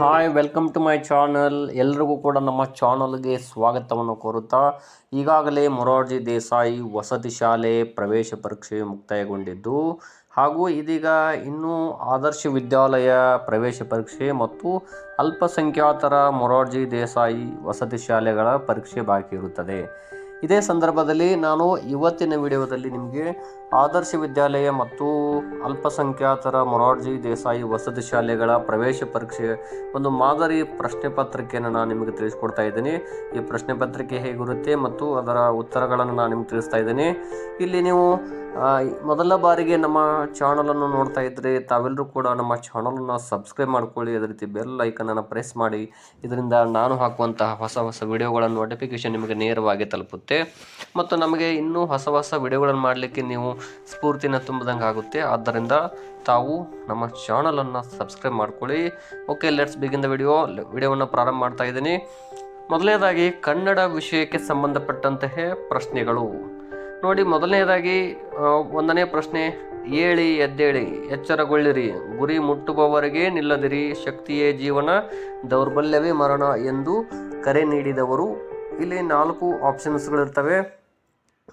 Hi welcome to my channel ಎಲ್ರಿಗೂ ಕೂಡ ನಮ್ಮ ಚಾನಲ್ಗೆ ಸ್ವಾಗತವನ್ನು ಕೋರುತ್ತಾ, ಈಗಾಗಲೇ ಮೊರಾರ್ಜಿ ದೇಸಾಯಿ ವಸತಿ ಶಾಲೆ ಪ್ರವೇಶ ಪರೀಕ್ಷೆ ಮುಕ್ತಾಯಗೊಂಡಿದ್ದು, ಹಾಗೂ ಇದೀಗ ಇನ್ನೂ ಆದರ್ಶ ವಿದ್ಯಾಲಯ ಪ್ರವೇಶ ಪರೀಕ್ಷೆ ಮತ್ತು ಅಲ್ಪಸಂಖ್ಯಾತರ ಮೊರಾರ್ಜಿ ದೇಸಾಯಿ ವಸತಿ ಶಾಲೆಗಳ ಪರೀಕ್ಷೆ ಬಾಕಿ ಇರುತ್ತದೆ. ಇದೇ ಸಂದರ್ಭದಲ್ಲಿ ನಾನು ಇವತ್ತಿನ ವಿಡಿಯೋದಲ್ಲಿ ನಿಮಗೆ ಆದರ್ಶ ವಿದ್ಯಾಲಯ ಮತ್ತು ಅಲ್ಪಸಂಖ್ಯಾತರ ಮೊರಾರ್ಜಿ ದೇಸಾಯಿ ವಸತಿ ಶಾಲೆಗಳ ಪ್ರವೇಶ ಪರೀಕ್ಷೆ. ಒಂದು ಮಾದರಿ ಪ್ರಶ್ನೆ ಪತ್ರಿಕೆಯನ್ನು ನಾನು ನಿಮಗೆ ತಿಳಿಸ್ಕೊಡ್ತಾ ಇದ್ದೀನಿ. ಈ ಪ್ರಶ್ನೆ ಪತ್ರಿಕೆ ಹೇಗಿರುತ್ತೆ ಮತ್ತು ಅದರ ಉತ್ತರಗಳನ್ನು ನಾನು ನಿಮ್ಗೆ ತಿಳಿಸ್ತಾ ಇದ್ದೀನಿ. ಇಲ್ಲಿ ನೀವು ಮೊದಲ ಬಾರಿಗೆ ನಮ್ಮ ಚಾನಲನ್ನು ನೋಡ್ತಾ ಇದ್ದರೆ ತಾವೆಲ್ಲರೂ ಕೂಡ ನಮ್ಮ ಚಾನಲನ್ನು ಸಬ್ಸ್ಕ್ರೈಬ್ ಮಾಡ್ಕೊಳ್ಳಿ. ಅದೇ ರೀತಿ ಬೆಲ್ ಐಕನನ್ನು ಪ್ರೆಸ್ ಮಾಡಿ. ಇದರಿಂದ ನಾನು ಹಾಕುವಂತಹ ಹೊಸ ಹೊಸ ವಿಡಿಯೋಗಳ ನೋಟಿಫಿಕೇಶನ್ ನಿಮಗೆ ನೇರವಾಗಿ ತಲುಪುತ್ತೆ. ಮತ್ತು ನಮಗೆ ಇನ್ನೂ ಹೊಸ ಹೊಸ ವಿಡಿಯೋಗಳನ್ನು ಮಾಡಲಿಕ್ಕೆ ನೀವು ಸ್ಫೂರ್ತಿನ ತುಂಬದಂಗೆ ಆಗುತ್ತೆ ಆದ್ದರಿಂದ ತಾವು ನಮ್ಮ ಚಾನಲನ್ನು ಸಬ್ಸ್ಕ್ರೈಬ್ ಮಾಡ್ಕೊಳ್ಳಿ. Okay let's begin the video ವಿಡಿಯೋವನ್ನು ಪ್ರಾರಂಭ ಮಾಡ್ತಾ ಇದ್ದೀನಿ. ಮೊದಲನೇದಾಗಿ ಕನ್ನಡ ವಿಷಯಕ್ಕೆ ಸಂಬಂಧಪಟ್ಟಂತಹ ಪ್ರಶ್ನೆಗಳು. ನೋಡಿ, ಮೊದಲನೇದಾಗಿ ಒಂದನೇ ಪ್ರಶ್ನೆ, ಏಳಿ ಎದ್ದೇಳಿ, ಎಚ್ಚರಗೊಳ್ಳಿರಿ. ಗುರಿ ಮುಟ್ಟುವವರೆಗೆ ನಿಲ್ಲದಿರಿ. ಶಕ್ತಿಯೇ ಜೀವನ, ದೌರ್ಬಲ್ಯವೇ ಮರಣ ಎಂದು ಕರೆ ನೀಡಿದವರು. ಇಲ್ಲಿ ನಾಲ್ಕು ಆಪ್ಷನ್ಸ್ಗಳಿರ್ತವೆ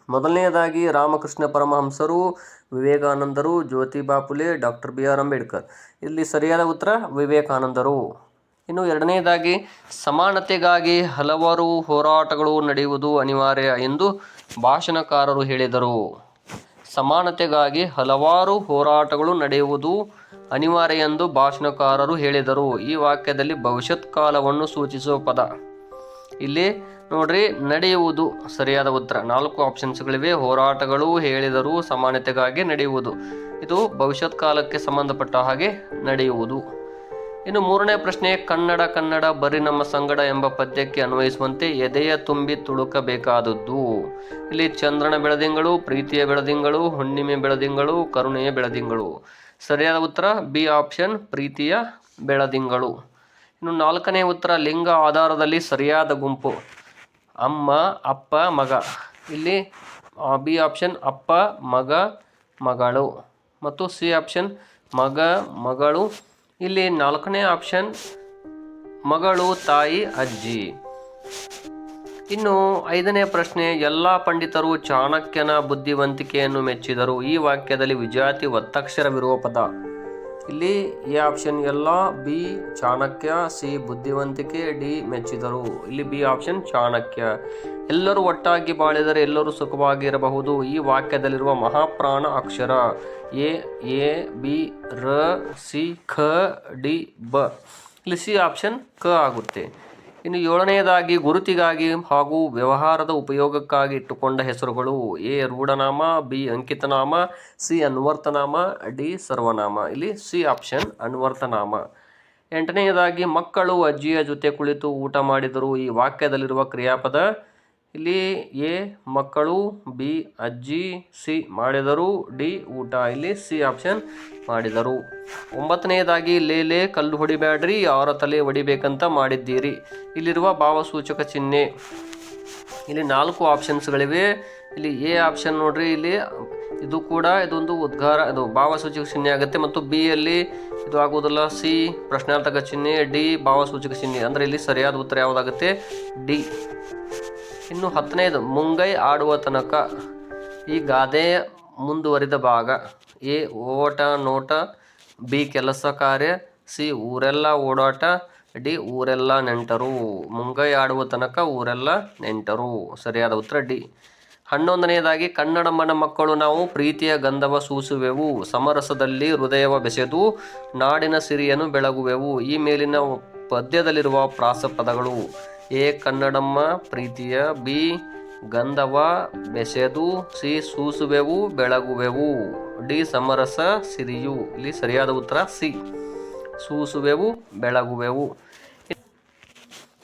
ಮೊದಲನೆಯದಾಗಿ ರಾಮಕೃಷ್ಣ ಪರಮಹಂಸರು, ವಿವೇಕಾನಂದರು Jyotiba Phule doctor B R Ambedkar. ಇಲ್ಲಿ ಸರಿಯಾದ ಉತ್ತರ, ವಿವೇಕಾನಂದರು. ಇನ್ನು ಎರಡನೆಯದಾಗಿ, ಸಮಾನತೆಗಾಗಿ ಹಲವಾರು ಹೋರಾಟಗಳು ನಡೆಯುವುದು ಅನಿವಾರ್ಯ ಎಂದು ಭಾಷಣಕಾರರು ಹೇಳಿದರು. ಸಮಾನತೆಗಾಗಿ ಹಲವಾರು ಹೋರಾಟಗಳು ನಡೆಯುವುದು ಅನಿವಾರ್ಯ ಎಂದು ಭಾಷಣಕಾರರು ಹೇಳಿದರು. ಈ ವಾಕ್ಯದಲ್ಲಿ ಭವಿಷ್ಯತ್ ಕಾಲವನ್ನು ಸೂಚಿಸುವ ಪದ. ಇಲ್ಲಿ ನೋಡ್ರಿ, ನಡೆಯುವುದು ಸರಿಯಾದ ಉತ್ತರ. ನಾಲ್ಕು ಆಪ್ಷನ್ಸ್ಗಳಿವೆ ಹೋರಾಟಗಳು ಹೇಳಿದರು ಸಮಾನತೆಗಾಗಿ ನಡೆಯುವುದು. ಇದು ಭವಿಷ್ಯತ್ ಕಾಲಕ್ಕೆ ಸಂಬಂಧಪಟ್ಟ ಹಾಗೆ ನಡೆಯುವುದು. ಇನ್ನು ಮೂರನೇ ಪ್ರಶ್ನೆ, ಕನ್ನಡ ಕನ್ನಡ ಬರಿ ನಮ್ಮ ಸಂಗಡ ಎಂಬ ಪದ್ಯಕ್ಕೆ ಅನ್ವಯಿಸುವಂತೆ ಎದೆಯ ತುಂಬಿ ತುಳುಕಬೇಕಾದದ್ದು? ಇಲ್ಲಿ ಚಂದ್ರನ ಬೆಳದಿಂಗಳು, ಪ್ರೀತಿಯ ಬೆಳದಿಂಗಳು, ಹುಣ್ಣಿಮೆ ಬೆಳದಿಂಗಳು, ಕರುಣೆಯ ಬೆಳದಿಂಗಳು. ಸರಿಯಾದ ಉತ್ತರ, ಬಿ ಆಪ್ಷನ್, ಪ್ರೀತಿಯ ಬೆಳದಿಂಗಳು. ಇನ್ನು ನಾಲ್ಕನೇ ಉತ್ತರ, ಲಿಂಗ ಆಧಾರದಲ್ಲಿ ಸರಿಯಾದ ಗುಂಪು. ಅಮ್ಮ, ಅಪ್ಪ, ಮಗ. ಇಲ್ಲಿ ಬಿ ಆಪ್ಷನ್ ಅಪ್ಪ, ಮಗ, ಮಗಳು. ಮತ್ತು ಸಿ ಆಪ್ಷನ್ ಮಗ, ಮಗಳು. ಇಲ್ಲಿ ನಾಲ್ಕನೇ ಆಪ್ಷನ್ ಮಗಳು, ತಾಯಿ, ಅಜ್ಜಿ. ಇನ್ನು ಐದನೇ ಪ್ರಶ್ನೆ, ಎಲ್ಲ ಪಂಡಿತರು ಚಾಣಕ್ಯನ ಬುದ್ಧಿವಂತಿಕೆಯನ್ನು ಮೆಚ್ಚಿದರು. ಈ ವಾಕ್ಯದಲ್ಲಿ ವಿಜಾತಿ ಒತ್ತಕ್ಷರವಿರುವ ಪದ. ಇಲ್ಲಿ ಎ ಆಪ್ಷನ್ ಎಲ್ಲ ಬಿ ಚಾಣಕ್ಯ ಸಿ ಬುದ್ಧಿವಂತಿಕೆ ಡಿ ಮೆಚ್ಚಿದರು. ಇಲ್ಲಿ ಬಿ ಆಪ್ಷನ್ ಚಾಣಕ್ಯ. ಎಲ್ಲರೂ ಒಟ್ಟಾಗಿ ಬಾಳಿದರೆ ಎಲ್ಲರೂ ಸುಖವಾಗಿರಬಹುದು. ಈ ವಾಕ್ಯದಲ್ಲಿರುವ ಮಹಾಪ್ರಾಣ ಅಕ್ಷರ ಎ ಎ, ಬಿ, ರ, ಸಿ, ಖ, ಡಿ, ಬ. ಇಲ್ಲಿ ಸಿ ಆಪ್ಷನ್ ಕ ಆಗುತ್ತೆ. ಇನ್ನು ಏಳನೆಯದಾಗಿ ಗುರುತಿಗಾಗಿ ಹಾಗೂ ವ್ಯವಹಾರದ ಉಪಯೋಗಕ್ಕಾಗಿ ಇಟ್ಟುಕೊಂಡ ಹೆಸರುಗಳು ಎ ರೂಢನಾಮ, ಬಿ ಅಂಕಿತನಾಮ, ಸಿ ಅನ್ವರ್ತನಾಮ, ಡಿ ಸರ್ವನಾಮ. ಇಲ್ಲಿ ಸಿ ಆಪ್ಷನ್ ಅನ್ವರ್ತನಾಮ. ಎಂಟನೆಯದಾಗಿ ಮಕ್ಕಳು ಅಜ್ಜಿಯ ಜೊತೆ ಕುಳಿತು ಊಟ ಮಾಡಿದರು ಈ ವಾಕ್ಯದಲ್ಲಿರುವ ಕ್ರಿಯಾಪದ ಇಲ್ಲಿ ಎ ಮಕ್ಕಳು, ಬಿ ಅಜ್ಜಿ, ಸಿ ಮಾಡಿದರು, ಡಿ ಊಟ. ಇಲ್ಲಿ ಸಿ ಆಪ್ಷನ್ ಮಾಡಿದರು. ಒಂಬತ್ತನೆಯದಾಗಿ ಲೇಲೆ ಕಲ್ಲು ಹೊಡಿಬ್ಯಾಡ್ರಿ ಅವರ ತಲೆ ಹೊಡಿಬೇಕಂತ ಮಾಡಿದ್ದೀರಿ. ಇಲ್ಲಿರುವ ಭಾವಸೂಚಕ ಚಿಹ್ನೆ. ಇಲ್ಲಿ ನಾಲ್ಕು ಆಪ್ಷನ್ಸ್ಗಳಿವೆ ಇಲ್ಲಿ ಎ ಆಪ್ಷನ್ ನೋಡ್ರಿ, ಇಲ್ಲಿ ಇದು ಕೂಡ ಇದೊಂದು ಉದ್ಗಾರ, ಇದು ಭಾವಸೂಚಕ ಚಿಹ್ನೆ ಆಗುತ್ತೆ. ಮತ್ತು ಬಿ ಅಲ್ಲಿ ಇದು ಆಗುವುದಿಲ್ಲ, ಸಿ ಪ್ರಶ್ನಾರ್ಥಕ ಚಿಹ್ನೆ, ಡಿ ಭಾವಸೂಚಕ ಚಿಹ್ನೆ. ಅಂದರೆ ಇಲ್ಲಿ ಸರಿಯಾದ ಉತ್ತರ ಯಾವುದಾಗುತ್ತೆ? ಡಿ. ಇನ್ನು ಹತ್ತನೇದು ಮುಂಗೈ ಆಡುವ ತನಕ ಈ ಗಾದೆಯ ಮುಂದುವರಿದ ಭಾಗ. ಎ, ಓಟ, ನೋಟ, ಬಿ, ಕೆಲಸ ಕಾರ್ಯ, ಸಿ, ಊರೆಲ್ಲ ಓಡಾಟ, ಡಿ, ಊರೆಲ್ಲ ನೆಂಟರು. ಮುಂಗೈ ಆಡುವ ತನಕ ಊರೆಲ್ಲ ನೆಂಟರು. ಸರಿಯಾದ ಉತ್ತರ ಡಿ. ಹನ್ನೊಂದನೆಯದಾಗಿ ಮನ ಮಕ್ಕಳು ನಾವು ಪ್ರೀತಿಯ ಗಂಧವ ಸೂಸುವೆವು, ಸಮರಸದಲ್ಲಿ ಹೃದಯವ ಬೆಸೆದು ನಾಡಿನ ಸಿರಿಯನ್ನು ಬೆಳಗುವೆವು, ಈ ಮೇಲಿನ ಪದ್ಯದಲ್ಲಿರುವ ಪ್ರಾಸಪದಗಳು. ಎ ಕನ್ನಡಮ್ಮ, ಪ್ರೀತಿಯ, ಬಿ ಗಂಧವ, ಬೆಸೆದು, ಸಿ ಸೂಸುವೆವು, ಬೆಳಗುವೆವು, ಡಿ ಸಮರಸ, ಸಿರಿಯು. ಇಲ್ಲಿ ಸರಿಯಾದ ಉತ್ತರ ಸಿ. ಸೂಸುವೆವು, ಬೆಳಗುವೆವು.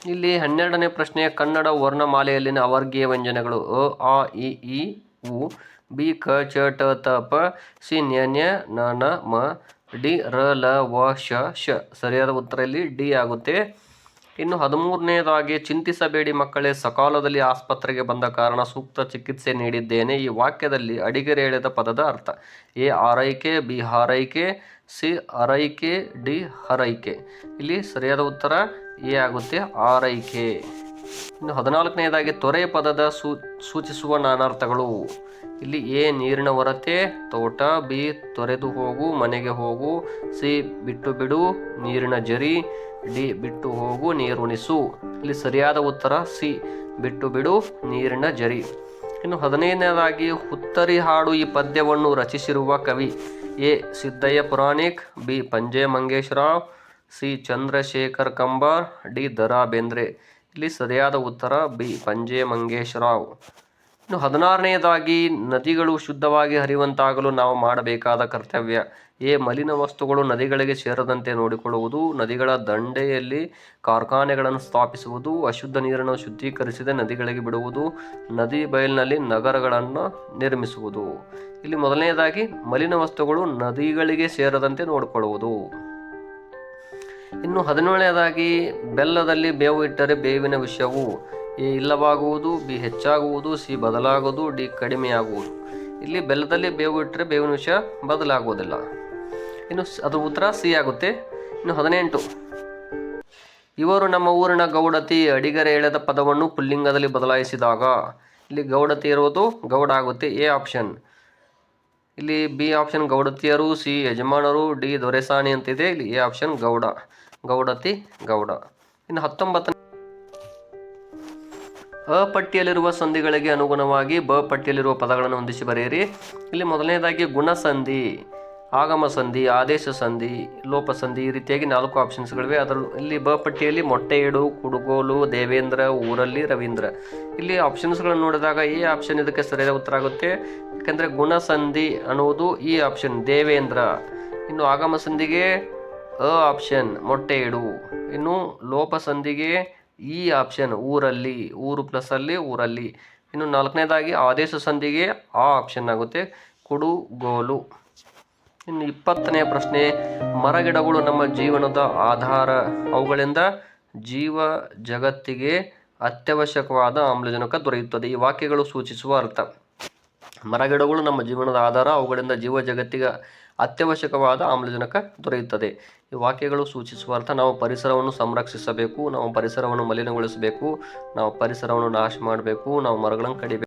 ಇಲ್ಲಿ ಹನ್ನೆರಡನೇ ಪ್ರಶ್ನೆ, ಕನ್ನಡ ವರ್ಣಮಾಲೆಯಲ್ಲಿನ ಅವರ್ಗೀಯ ವ್ಯಂಜನಗಳು ಅ, ಆ, ಇ ಈ ಉ, ಬಿ, ಕ, ಚ, ಟ, ತ, ಪ, ಸಿ, ನ್ಯ ನ್ಯ, ನ ನ, ಮ, ಡಿ, ರ, ಲ, ವ, ಶ ಶ. ಸರಿಯಾದ ಉತ್ತರ ಇಲ್ಲಿ ಡಿ ಆಗುತ್ತೆ. ಇನ್ನು ಹದಿಮೂರನೇದಾಗಿ, ಚಿಂತಿಸಬೇಡಿ ಮಕ್ಕಳೇ, ಸಕಾಲದಲ್ಲಿ ಆಸ್ಪತ್ರೆಗೆ ಬಂದ ಕಾರಣ ಸೂಕ್ತ ಚಿಕಿತ್ಸೆ ನೀಡಿದ್ದೇನೆ ಈ ವಾಕ್ಯದಲ್ಲಿ ಅಡಿಗೆರೆ ಹೇಳಿದ ಪದದ ಅರ್ಥ. ಎ, ಆರೈಕೆ, ಬಿ, ಹಾರೈಕೆ, ಸಿ ಅರೈಕೆ ಡಿ, ಹರೈಕೆ. ಇಲ್ಲಿ ಸರಿಯಾದ ಉತ್ತರ ಎ ಆಗುತ್ತೆ, ಆರೈಕೆ. ಇನ್ನು ಹದಿನಾಲ್ಕನೆಯದಾಗಿ ತೊರೆ ಪದದ ಸೂ, ಸೂಚಿಸುವ ನಾನಾರ್ಥಗಳು ಇಲ್ಲಿ ಎ ನೀರಿನ ಹೊರತೆ, ತೋಟ, ಬಿ ತೊರೆದು ಹೋಗು, ಮನೆಗೆ ಹೋಗು, ಸಿ ಬಿಟ್ಟು ಬಿಡು, ನೀರಿನ ಜರಿ, ಡಿ ಬಿಟ್ಟು ಹೋಗು ನೀರುಣಿಸು ಇಲ್ಲಿ ಸರಿಯಾದ ಉತ್ತರ, ಸಿ ಬಿಟ್ಟು ಬಿಡು, ನೀರಿನ ಜರಿ. ಇನ್ನು ಹದಿನೈದನೇದಾಗಿ, ಹುತ್ತರಿ ಹಾಡು ಈ ಪದ್ಯವನ್ನು ರಚಿಸಿರುವ ಕವಿ A Siddayya Puranik, B Panje Mangesh Rao C Chandrashekhar Kambar, D Da Ra Bendre ಇಲ್ಲಿ ಸರಿಯಾದ ಉತ್ತರ, ಬಿ ಪಂಜೆ ಮಂಗೇಶ್ ರಾವ್ ಇನ್ನು ಹದಿನಾರನೆಯದಾಗಿ ನದಿಗಳು ಶುದ್ಧವಾಗಿ ಹರಿಯುವಂತಾಗಲು ನಾವು ಮಾಡಬೇಕಾದ ಕರ್ತವ್ಯ. ಏ ಮಲಿನ ವಸ್ತುಗಳು ನದಿಗಳಿಗೆ ಸೇರದಂತೆ ನೋಡಿಕೊಳ್ಳುವುದು, ನದಿಗಳ ದಂಡೆಯಲ್ಲಿ ಕಾರ್ಖಾನೆಗಳನ್ನು ಸ್ಥಾಪಿಸುವುದು, ಅಶುದ್ಧ ನೀರನ್ನು ಶುದ್ಧೀಕರಿಸದೆ ನದಿಗಳಿಗೆ ಬಿಡುವುದು, ನದಿ ಬಯಲಿನಲ್ಲಿ ನಗರಗಳನ್ನು ನಿರ್ಮಿಸುವುದು. ಇಲ್ಲಿ ಮೊದಲನೆಯದಾಗಿ ಮಲಿನ ವಸ್ತುಗಳು ನದಿಗಳಿಗೆ ಸೇರದಂತೆ ನೋಡಿಕೊಳ್ಳುವುದು. ಇನ್ನು ಹದಿನೇಳನೇದಾಗಿ ಬೆಲ್ಲದಲ್ಲಿ ಬೇವು ಇಟ್ಟರೆ ಬೇವಿನ ವಿಷವು. ಎ ಇಲ್ಲವಾಗುವುದು, ಬಿ ಹೆಚ್ಚಾಗುವುದು, ಸಿ ಬದಲಾಗುವುದು, ಡಿ ಕಡಿಮೆಯಾಗುವುದು. ಇಲ್ಲಿ ಬೆಲ್ಲದಲ್ಲಿ ಬೇವು ಇಟ್ಟರೆ ಬೇವಿನ ವಿಷ ಬದಲಾಗುವುದಿಲ್ಲ. ಇನ್ನು ಅದು ಉತ್ತರ ಸಿ ಆಗುತ್ತೆ. ಇನ್ನು ಹದಿನೆಂಟು. ಇವರು ನಮ್ಮ ಊರಿನ ಗೌಡತಿ ಅಡಿಗರೆ ಎಳೆದ ಪದವನ್ನು ಪುಲ್ಲಿಂಗದಲ್ಲಿ ಬದಲಾಯಿಸಿದಾಗ. ಇಲ್ಲಿ ಗೌಡತಿ ಇರುವುದು, ಗೌಡ ಆಗುತ್ತೆ ಎ ಆಪ್ಷನ್. ಇಲ್ಲಿ ಬಿ ಆಪ್ಷನ್ ಗೌಡತಿಯರು, ಸಿ ಯಜಮಾನರು, ಡಿ ದೊರೆಸಾಣಿ ಅಂತಿದೆ. ಇಲ್ಲಿ ಎ ಆಪ್ಷನ್ ಗೌಡ, ಗೌಡತಿ ಗೌಡ. ಇನ್ನು ಹತ್ತೊಂಬತ್ತನೇ ಅ ಪಟ್ಟಿಯಲ್ಲಿರುವ ಸಂಧಿಗಳಿಗೆ ಅನುಗುಣವಾಗಿ ಬ ಪಟ್ಟಿಯಲ್ಲಿರುವ ಪದಗಳನ್ನು ಹೊಂದಿಸಿ ಬರೆಯಿರಿ. ಇಲ್ಲಿ ಮೊದಲನೇದಾಗಿ ಗುಣಸಂಧಿ, ಆಗಮ ಸಂಧಿ, ಆದೇಶ ಸಂಧಿ, ಲೋಪ ಸಂಧಿ ಈ ರೀತಿಯಾಗಿ ನಾಲ್ಕು ಆಪ್ಷನ್ಸ್ಗಳಿವೆ ಅದರ ಇಲ್ಲಿ ಬ ಪಟ್ಟಿಯಲ್ಲಿ ಮೊಟ್ಟೆಯಿಡು ಕುಡುಗೋಲು, ದೇವೇಂದ್ರ, ಊರಲ್ಲಿ ರವೀಂದ್ರ. ಇಲ್ಲಿ ಆಪ್ಷನ್ಸ್ಗಳನ್ನು ನೋಡಿದಾಗ ಈ ಆಪ್ಷನ್ ಇದಕ್ಕೆ ಸರಿಯಾದ ಉತ್ತರ ಆಗುತ್ತೆ. ಯಾಕೆಂದರೆ ಗುಣಸಂಧಿ ಅನ್ನುವುದು ಈ ಆಪ್ಷನ್ ದೇವೇಂದ್ರ. ಇನ್ನು ಆಗಮ ಸಂಧಿಗೆ ಅ ಆಪ್ಷನ್ ಮೊಟ್ಟೆ ಇಡು. ಇನ್ನು ಲೋಪ ಸಂಧಿಗೆ ಈ ಆಪ್ಷನ್ ಊರಲ್ಲಿ, ಊರು ಪ್ಲಸ್ ಅಲ್ಲಿ, ಊರಲ್ಲಿ. ಇನ್ನು ನಾಲ್ಕನೇದಾಗಿ ಆದೇಶ ಸಂಧಿಗೆ ಆ ಆಪ್ಷನ್ ಆಗುತ್ತೆ. ಕುಡುಗೋಲು ಇನ್ನು ಇಪ್ಪತ್ತನೇ ಪ್ರಶ್ನೆ, ಮರಗಿಡಗಳು ನಮ್ಮ ಜೀವನದ ಆಧಾರ. ಅವುಗಳಿಂದ ಜೀವ ಜಗತ್ತಿಗೆ ಅತ್ಯವಶ್ಯಕವಾದ ಆಮ್ಲಜನಕ ದೊರೆಯುತ್ತದೆ. ಈ ವಾಕ್ಯಗಳು ಸೂಚಿಸುವ ಅರ್ಥ. ಮರಗಿಡಗಳು ನಮ್ಮ ಜೀವನದ ಆಧಾರ, ಅವುಗಳಿಂದ ಜೀವ ಜಗತ್ತಿಗೆ ಅತ್ಯವಶ್ಯಕವಾದ ಆಮ್ಲಜನಕ ದೊರೆಯುತ್ತದೆ. ಈ ವಾಕ್ಯಗಳು ಸೂಚಿಸುವ ಅರ್ಥ ನಾವು ಪರಿಸರವನ್ನು ಸಂರಕ್ಷಿಸಬೇಕು, ನಾವು ಪರಿಸರವನ್ನು ಮಲಿನಗೊಳಿಸಬೇಕು, ನಾವು ಪರಿಸರವನ್ನು ನಾಶ ಮಾಡಬೇಕು, ನಾವು ಮರಗಳನ್ನು ಕಡಿಬೇಕು.